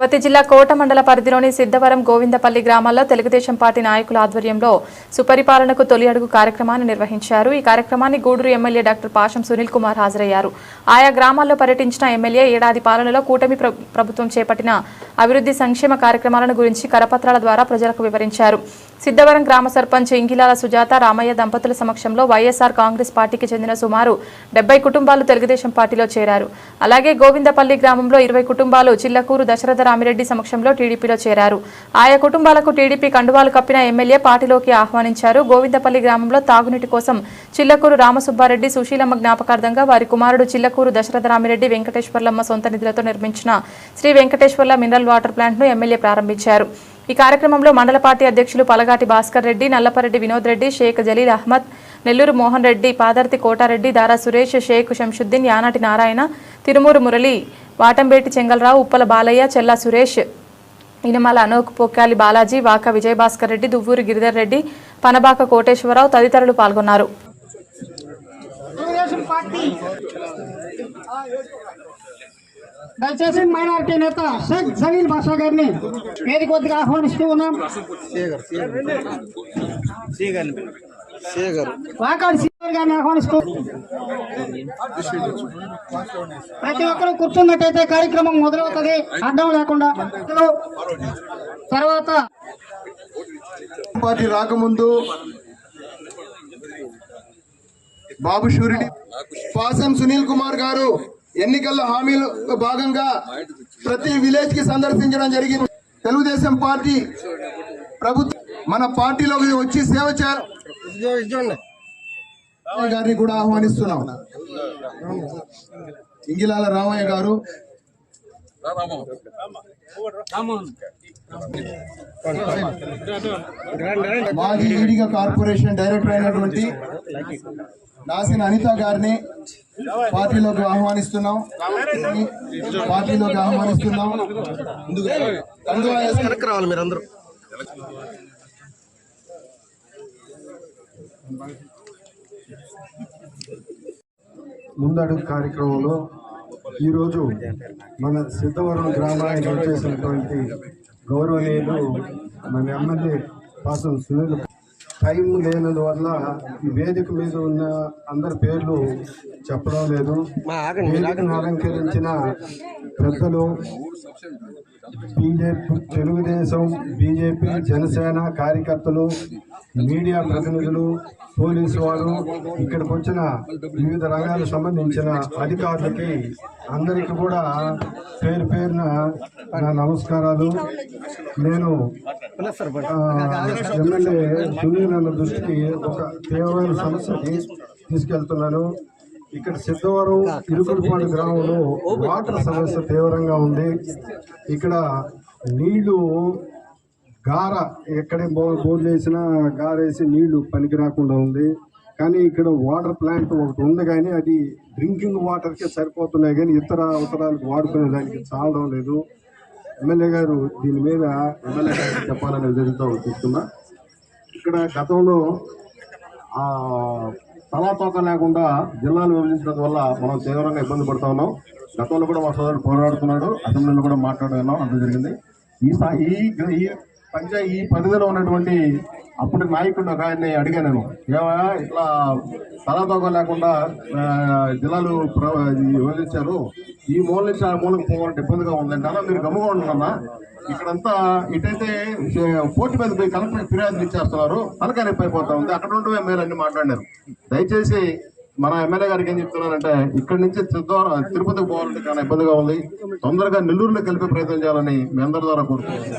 తిరుపతి జిల్లా కోట మండల పరిధిలోని సిద్ధవరం గోవిందపల్లి గ్రామాల్లో తెలుగుదేశం పార్టీ నాయకుల ఆధ్వర్యంలో సుపరిపాలనకు తొలి అడుగు కార్యక్రమాన్ని నిర్వహించారు. ఈ కార్యక్రమాన్ని గూడూరు ఎమ్మెల్యే డాక్టర్ పాషం సునీల్ కుమార్ హాజరయ్యారు. ఆయా గ్రామాల్లో పర్యటించిన ఎమ్మెల్యే ఏడాది పాలనలో కూటమి ప్ర- ప్రభుత్వం చేపట్టిన అభివృద్ధి సంక్షేమ కార్యక్రమాలను గురించి కరపత్రాల ద్వారా ప్రజలకు వివరించారు. సిద్ధవరం గ్రామ సర్పంచ్ ఇంగిలాల సుజాత రామయ్య దంపతుల సమక్షంలో వైఎస్ఆర్ కాంగ్రెస్ పార్టీకి చెందిన సుమారు డెబ్బై కుటుంబాలు తెలుగుదేశం పార్టీలో చేరారు. అలాగే గోవిందపల్లి గ్రామంలో ఇరవై కుటుంబాలు చిల్లకూరు దశరథ రామిరెడ్డి సమక్షంలో టీడీపీలో చేరారు. ఆయా కుటుంబాలకు టీడీపీ కండువాలు కప్పిన ఎమ్మెల్యే పార్టీలోకి ఆహ్వానించారు. గోవిందపల్లి గ్రామంలో తాగునీటి కోసం చిల్లకూరు రామసుబ్బారెడ్డి సుశీలమ్మ జ్ఞాపకార్థంగా వారి కుమారుడు చిల్లకూరు దశరథ రామిరెడ్డి వెంకటేశ్వర్లమ్మ సొంత నిధులతో నిర్మించిన శ్రీ వెంకటేశ్వర్ల మినరల్ వాటర్ ప్లాంట్ను ఎమ్మెల్యే ప్రారంభించారు. ఈ కార్యక్రమంలో మండల పార్టీ అధ్యక్షులు పలగాటి భాస్కర్ రెడ్డి నల్లపరెడ్డి వినోద్ రెడ్డి షేక్ జలీల్ అహ్మద్ నెల్లూరు మోహన్ రెడ్డి పాదర్తి కోటారెడ్డి దారా సురేష్ షేక్ శంషుద్దీన్ యానాటి నారాయణ తిరుమూరు మురళి వాటంబేటి చెంగలరావు ఉప్పల బాలయ్య చెల్లా సురేష్ ఇనమల అనోక్ పొక్కాలి బాలాజీ వాక విజయభాస్కర్ రెడ్డి దువ్వూరు గిరిధర్ రెడ్డి పనబాక కోటేశ్వరరావు తదితరులు పాల్గొన్నారు. దయచేసి మైనారిటీ నేత షేక్ జలీల్ బాషా గారిని వేది కొద్దిగా ఆహ్వానిస్తూ ఉన్నాం. గారిని ఆహ్వానిస్తూ ప్రతి ఒక్కరు కూర్చున్నట్టయితే కార్యక్రమం మొదలవుతుంది. అడ్డం లేకుండా తర్వాత పార్టీ రాకముందు బాబు షూరిటీ పాసం సునీల్ కుమార్ గారు ఎన్నికల హామీలు భాగంగా ప్రతి విలేజ్కి సందర్శించడం జరిగింది. తెలుగుదేశం పార్టీ ప్రభుత్వం మన పార్టీలోకి వచ్చి సేవ చేయాలి గారిని కూడా ఆహ్వానిస్తున్నాం. ఇంగిలాల రామయ్య గారు. మాజీ ఈడిగా కార్పొరేషన్ డైరెక్టర్ అయినటువంటి నాసిన అనిత గారిని పార్టీలోకి ఆహ్వానిస్తున్నాం. పార్టీలోకి ఆహ్వానిస్తున్నాం. రావాలి మీరందరూ. ముందడుగు కార్యక్రమంలో ఈరోజు మన సిద్ధవరం గ్రామానికి వచ్చేసినటువంటి గౌరవనీయులు మన ఎమ్మెల్యే పాసం సునీల్. టైం లేనందువల్ల ఈ వేదిక మీద ఉన్న అందరి పేర్లు చెప్పడం లేదు. వేదికను అలంకరించిన పెద్దలు బీజేపీ తెలుగుదేశం బీజేపీ జనసేన కార్యకర్తలు మీడియా ప్రతినిధులు పోలీసు వారు ఇక్కడికి వచ్చిన వివిధ రంగాలకు సంబంధించిన అధికారులకి అందరికీ కూడా పేరు పేరున నా నమస్కారాలు. నేను ఎమ్మెల్యే సునీల్ అన్న దృష్టికి ఒక తీవ్రమైన సమస్యకి తీసుకెళ్తున్నాను. ఇక్కడ సిద్ధవరం ఇరుకులపాడు గ్రామంలో వాటర్ సమస్య తీవ్రంగా ఉంది. ఇక్కడ నీళ్ళు గార ఎక్కడే బోర్ బోర్ చేసినా గారేసి నీళ్ళు పనికి రాకుండా ఉంది. కానీ ఇక్కడ వాటర్ ప్లాంట్ ఒకటి ఉంది కానీ అది డ్రింకింగ్ వాటర్కే సరిపోతున్నాయి కానీ ఇతర అవసరాలకు వాడుకునే దానికి చాలడం లేదు. ఎమ్మెల్యే గారు దీని మీద ఎమ్మెల్యే గారు చెప్పాలని జరుగుతూ చూస్తున్నా. ఇక్కడ గతంలో ఆ తలాతోక లేకుండా జిల్లాలు విభజించడం వల్ల మనం తీవ్రంగా ఇబ్బంది పడుతా ఉన్నాం. గతంలో కూడా మా సోదరుడు పోరాడుతున్నాడు. అసెంబ్లీలో కూడా మాట్లాడడం అంత జరిగింది. ఈ ఈ ఈ ఈ పరిధిలో ఉన్నటువంటి అప్పటి నాయకుడు ఒక ఆయన్ని అడిగాను నేను. ఇట్లా తలాతోక లేకుండా జిల్లాలు ప్ర- విభజించారు ఈ మూల నుంచి ఆ మూలకు పోవాలంటే ఇబ్బందిగా ఉందంటే అలా మీరు గమ్ముగా ఉంటున్నా ఇక్కడంతా ఇటైతే పోటీ మీద పోయి కలెక్టర్ ఫిర్యాదులు ఇచ్చేస్తున్నారు. తలకాయ నొప్పి అయిపోతా ఉంది. అక్కడ ఉంటే మీరు అన్ని మాట్లాడారు దయచేసి మన ఎమ్మెల్యే గారికి ఏం చెప్తున్నారంటే ఇక్కడ నుంచి చిత్తూరు తిరుపతికి పోవాలంటే చాలా ఇబ్బందిగా ఉంది తొందరగా నెల్లూరులో కలిపే ప్రయత్నం చేయాలని మీ అందరి ద్వారా కోరుకుంటున్నాను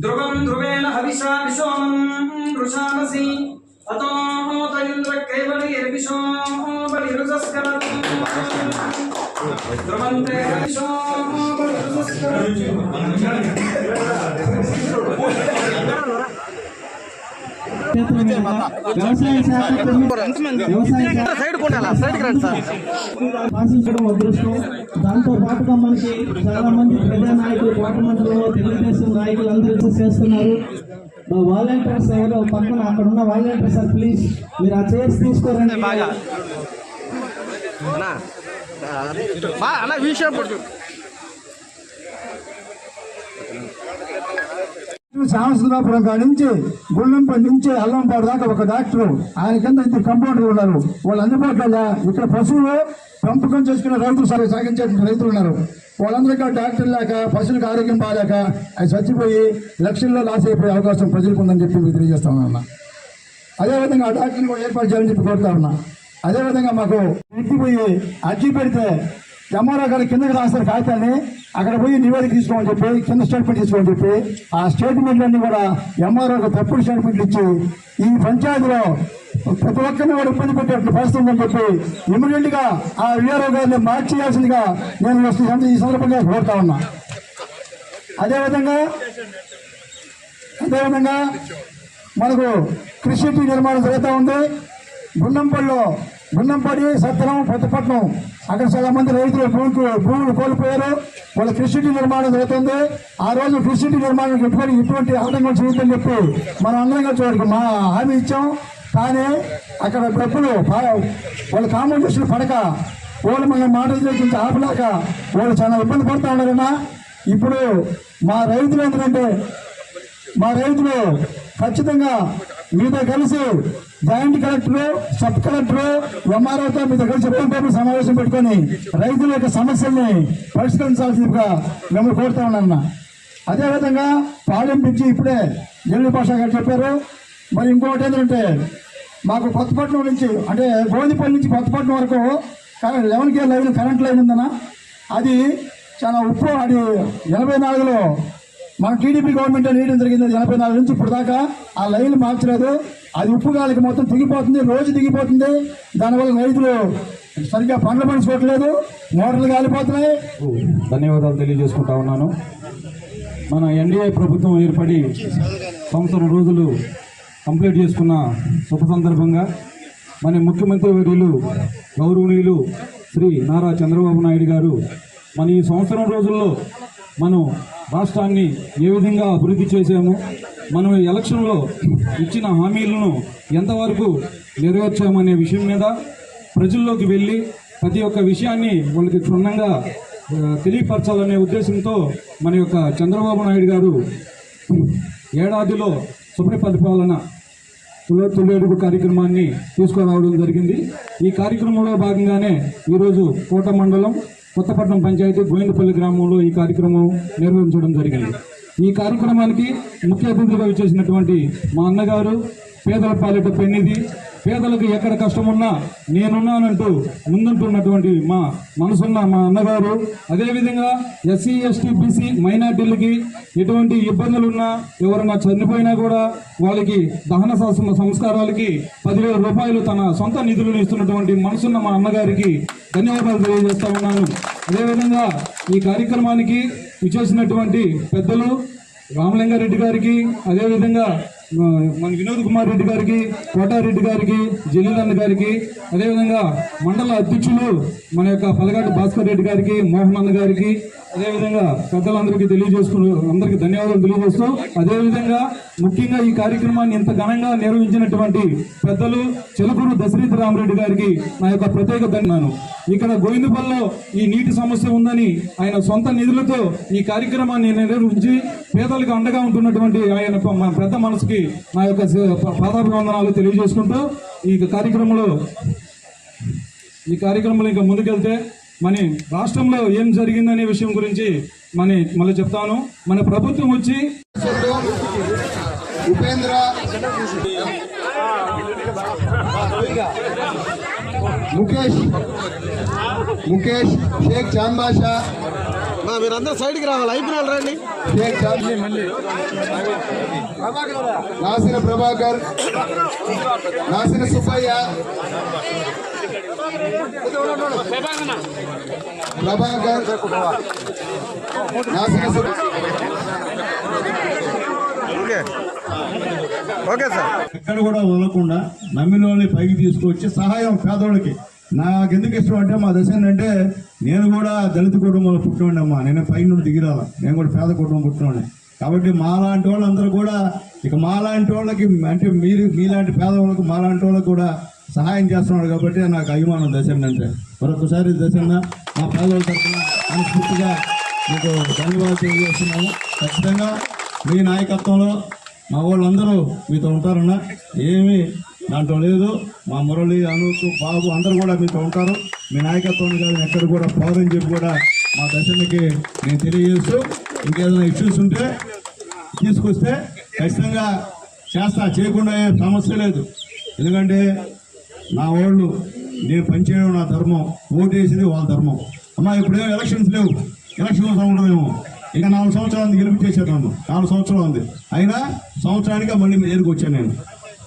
ध्रुवम् ध्रुवेण हविषा विशोमम् रुषामसि अतो तैन्द्रक्रैवलिर्विशो बलिरुजस्करत् కైవలిర్విశో బలిరుజస్కరతి ధ్రువంతే హవిషో బలిరుజస్కరతి వ్యవసాయ శాఖ ఆశించడం అదృష్టం దాంతో పాటుగా మనకి చాలా మంది ప్రజా నాయకులు పార్లమెంట్లో తెలుగుదేశం నాయకులు అందరూ చేస్తున్నారు వాలంటీర్స్ ఎవరో పక్కన అక్కడ ఉన్న వాలంటీర్స్ సార్ ప్లీజ్ మీరు ఆ చైర్స్ తీసుకోరండి బాగా శామసుందరాపురం కాడి నుంచి గుళ్ళంపల్లి నుంచి అల్లంపాడు దాకా ఒక డాక్టర్ ఆయన కింద ఇద్దరు కంపౌండర్ ఉన్నారు. వాళ్ళు అందుబాటులో ఇక్కడ పశువులు పెంపకం చేసుకున్న రైతులు సరే సాగించే రైతులు ఉన్నారు. వాళ్ళందరికీ డాక్టర్ లేక పశువులకు ఆరోగ్యం బాగాలేక అవి చచ్చిపోయి లక్షల్లో లాస్ అయిపోయే అవకాశం ప్రజలకు ఉందని చెప్పి తెలియజేస్తా ఉన్నా అదేవిధంగా ఆ డాక్టర్ని కూడా ఏర్పాటు చేయాలని చెప్పి కోరుతా ఉన్నా. అదేవిధంగా మాకు ఇంటికి పోయి అర్జీ పెడితే ఎంఆర్ఓ గారు కిందకి రాస్తారు కాగితాన్ని అక్కడ పోయి నివేదిక తీసుకోమని చెప్పి కింద స్టేట్మెంట్ తీసుకోమని చెప్పి ఆ స్టేట్మెంట్లన్నీ కూడా ఎంఆర్ఓకి తప్పుడు స్టేట్మెంట్లు ఇచ్చి ఈ పంచాయతీలో ప్రతి ఒక్కరిని కూడా ఇబ్బంది పెట్టేట్లు పరిస్థితి ఉందని చెప్పి ఇమీడియట్గా ఆ విఆర్ఓ గారిని మార్చేయాల్సిందిగా నేను ఈ సందర్భంగా కోరుతా ఉన్నా. అదేవిధంగా అదేవిధంగా మనకు కృషి నిర్మాణం జరుగుతూ ఉంది. గుండంపల్లిలో గుండంపడి సత్తరం కొత్తపట్నం అక్కడ చాలా మంది రైతులు భూములు భూములు కోల్పోయారు. వాళ్ళ కృషిటీ నిర్మాణం జరుగుతుంది. ఆ రోజు కృషి నిర్మాణం ఎటువంటి ఇటువంటి ఆటంకం చేయొద్దని చెప్పి మనం అందరం కలిసి వారికి మా హామీ ఇచ్చాం. కానీ అక్కడ డబ్బులు వాళ్ళు వాళ్ళ కాంపౌండేషన్ పడక వాళ్ళు మన మాటలు చేసి ఆపలేక వాళ్ళు చాలా ఇబ్బంది పడుతూ ఉన్నారన్నా ఇప్పుడు మా రైతులు ఏంటంటే మా రైతులు ఖచ్చితంగా మీతో కలిసి జాయింట్ కలెక్టర్ సబ్ కలెక్టర్ ఎంఆర్ఓతో మీ దగ్గర ఎప్పటికప్పుడు సమావేశం పెట్టుకొని రైతుల యొక్క సమస్యల్ని పరిష్కరించాల్సిందిగా మిమ్మల్ని కోరుతా ఉన్నాను అదేవిధంగా పాలెం బ్రిడ్జి ఇప్పుడే జల్లి భాష గారు చెప్పారు. మరి ఇంకొకటి ఏంటంటే మాకు కొత్తపట్నం నుంచి అంటే గోధిపల్లి నుంచి కొత్తపట్నం వరకు eleven K line current line ఉందన్న. అది చాలా ఉప్పు అది ఎనభై నాలుగులో మన టీడీపీ గవర్నమెంట్ వేయడం జరిగింది ఎనభై నాలుగు నుంచి ఇప్పుడు దాకా ఆ లైన్ మార్చలేదు. అది ఉప్పు గాలికి మొత్తం దిగిపోతుంది రోజు దిగిపోతుంది. దానివల్ల రైతులు సరిగ్గా పండ్లు పండించుకోవట్లేదు మోటార్లు కాలిపోతున్నాయి ధన్యవాదాలు తెలియజేసుకుంటా ఉన్నాను. మన ఎన్డీఏ ప్రభుత్వం ఏర్పడి సంవత్సరం రోజులు కంప్లీట్ చేసుకున్న శుభ సందర్భంగా మన ముఖ్యమంత్రి వర్యులు గౌరవనీయులు శ్రీ నారా చంద్రబాబు నాయుడు గారు మన ఈ సంవత్సరం రోజుల్లో మనం రాష్ట్రాన్ని ఏ విధంగా అభివృద్ధి చేశాము మనం ఎలక్షన్లో ఇచ్చిన హామీలను ఎంతవరకు నెరవేర్చామనే విషయం మీద ప్రజల్లోకి వెళ్ళి ప్రతి ఒక్క విషయాన్ని వాళ్ళకి క్షుణ్ణంగా తెలియపరచాలనే ఉద్దేశంతో మన యొక్క చంద్రబాబు నాయుడు గారు ఏడాదిలో సుపరిపరిపాలన పరిపాలన తొలి కార్యక్రమాన్ని తీసుకురావడం జరిగింది. ఈ కార్యక్రమంలో భాగంగానే ఈరోజు కోట మండలం కొత్తపట్నం పంచాయతీ గోవిందపల్లి గ్రామంలో ఈ కార్యక్రమం నిర్వహించడం జరిగింది. ఈ కార్యక్రమానికి ముఖ్య అతిథిగా విచ్చేసినటువంటి మా అన్నగారు పేదల పాలిట పెన్నిది పేదలకు ఎక్కడ కష్టం ఉన్నా నేనున్నానంటూ ముందుంటున్నటువంటి మా మనసున్న మా అన్నగారు అదేవిధంగా ఎస్సీ ఎస్టీ బీసీ మైనార్టీలకి ఎటువంటి ఇబ్బందులున్నా ఎవరన్నా చనిపోయినా కూడా వాళ్ళకి దహన సంస్కారాలకి పదివేల రూపాయలు తన సొంత నిధులను ఇస్తున్నటువంటి మనసున్న మా అన్నగారికి ధన్యవాదాలు తెలియజేస్తా ఉన్నాను. అదేవిధంగా ఈ కార్యక్రమానికి విచ్చేసినటువంటి పెద్దలు రామలింగారెడ్డి గారికి అదేవిధంగా మన వినోద్ కుమార్ రెడ్డి గారికి కోటారెడ్డి గారికి జలీలన్న గారికి అదేవిధంగా మండల అధ్యక్షులు మన యొక్క పలగాటి భాస్కర్ రెడ్డి గారికి మోహన్ అన్న గారికి అదేవిధంగా పెద్దలందరికీ తెలియజేసుకుని అందరికీ ధన్యవాదాలు తెలియజేస్తూ అదేవిధంగా ముఖ్యంగా ఈ కార్యక్రమాన్ని ఇంత ఘనంగా నిర్వహించినటువంటి పెద్దలు చెలుకూరు దశరథ రామరెడ్డి గారికి నా యొక్క ప్రత్యేక ధన్యవాదాలు. ఇక్కడ గోవిందపల్లిలో ఈ నీటి సమస్య ఉందని ఆయన సొంత నిధులతో ఈ కార్యక్రమాన్ని నిర్వహించి పేదలకు అండగా ఉంటున్నటువంటి ఆయన మా పెద్ద మనసుకి నా యొక్క పాదాభివందనాలు తెలియజేసుకుంటూ ఈ కార్యక్రమంలో ఈ కార్యక్రమంలో ఇంకా ముందుకెళ్తే మన రాష్ట్రంలో ఏం జరిగిందనే విషయం గురించి మన మళ్ళీ చెప్తాను. మన ప్రభుత్వం వచ్చి ఉపేంద్ర ముఖేష్ ముఖేష్ షేక్ చాంద్ బాషా మీరందరూ సైడ్కి రావాలి. అయిపోయినారు రండి. షేక్ చాంద్ నాసిన ప్రభాకర్ నాసిన సుబ్బయ్య. ప్రభాకర్ ఓకే సార్ ఎక్కడ కూడా వదలకుండా నమ్మిలోని పైకి తీసుకొచ్చి సహాయం పేదోళ్ళకి. నాకు ఎందుకు ఇష్టం అంటే మా దశ ఏంటంటే నేను కూడా దళిత కుటుంబంలో పుట్టినోండి అమ్మా నేను పై నుండి దిగిరాల నేను కూడా పేద కుటుంబం పుట్టినోండి కాబట్టి మాలాంటి వాళ్ళందరూ కూడా ఇక మాలాంటి వాళ్ళకి అంటే మీరు మీలాంటి పేదవాళ్ళకు మాలాంటి వాళ్ళకి కూడా సహాయం చేస్తున్నాడు కాబట్టి నాకు అభిమానం దశ అంటే మరొకసారి దశన్న మా పేదల తరఫున మనస్ఫూర్తిగా మీకు ధన్యవాదాలు తెలియజేస్తున్నాము. ఖచ్చితంగా మీ నాయకత్వంలో మా వాళ్ళందరూ మీతో ఉంటారన్న ఏమీ దాంట్లో లేదు. మా మురళి అనూప్ బాబు అందరూ కూడా మీతో ఉంటారు. మీ నాయకత్వం కానీ ఎక్కడ కూడా పోదని చెప్పి కూడా మా దర్శనకి నేను తెలియజేస్తూ ఇంకేదైనా ఇష్యూస్ ఉంటే తీసుకొస్తే ఖచ్చితంగా చేస్తా. చేయకుండా సమస్య లేదు. ఎందుకంటే నా వాళ్ళు నేను పనిచేయడం నా ధర్మం ఓటు వేసేది వాళ్ళ ధర్మం. అమ్మా ఇప్పుడేమో ఎలక్షన్స్ లేవు. ఎలక్షన్ అవసరం ఉండదేమో ఇంకా నాలుగు సంవత్సరాలు గెలిపించేశారు నన్ను. నాలుగు సంవత్సరాలు ఉంది. అయినా సంవత్సరానికి మళ్ళీ మీ దగ్గరికి వచ్చాను నేను.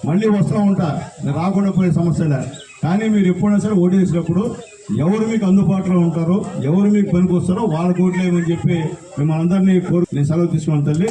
మళ్ళీ వస్తూ ఉంటా. రాకుండా పోయే సమస్యలే కానీ మీరు ఎప్పుడైనా సరే ఓటు వేసినప్పుడు ఎవరు మీకు అందుబాటులో ఉంటారో ఎవరు మీకు పనికి వస్తారో వాళ్ళ ఓట్లు చెప్పి మిమ్మల్ని అందరినీ కోరు నేను సెలవు తీసుకున్నాను తల్లి.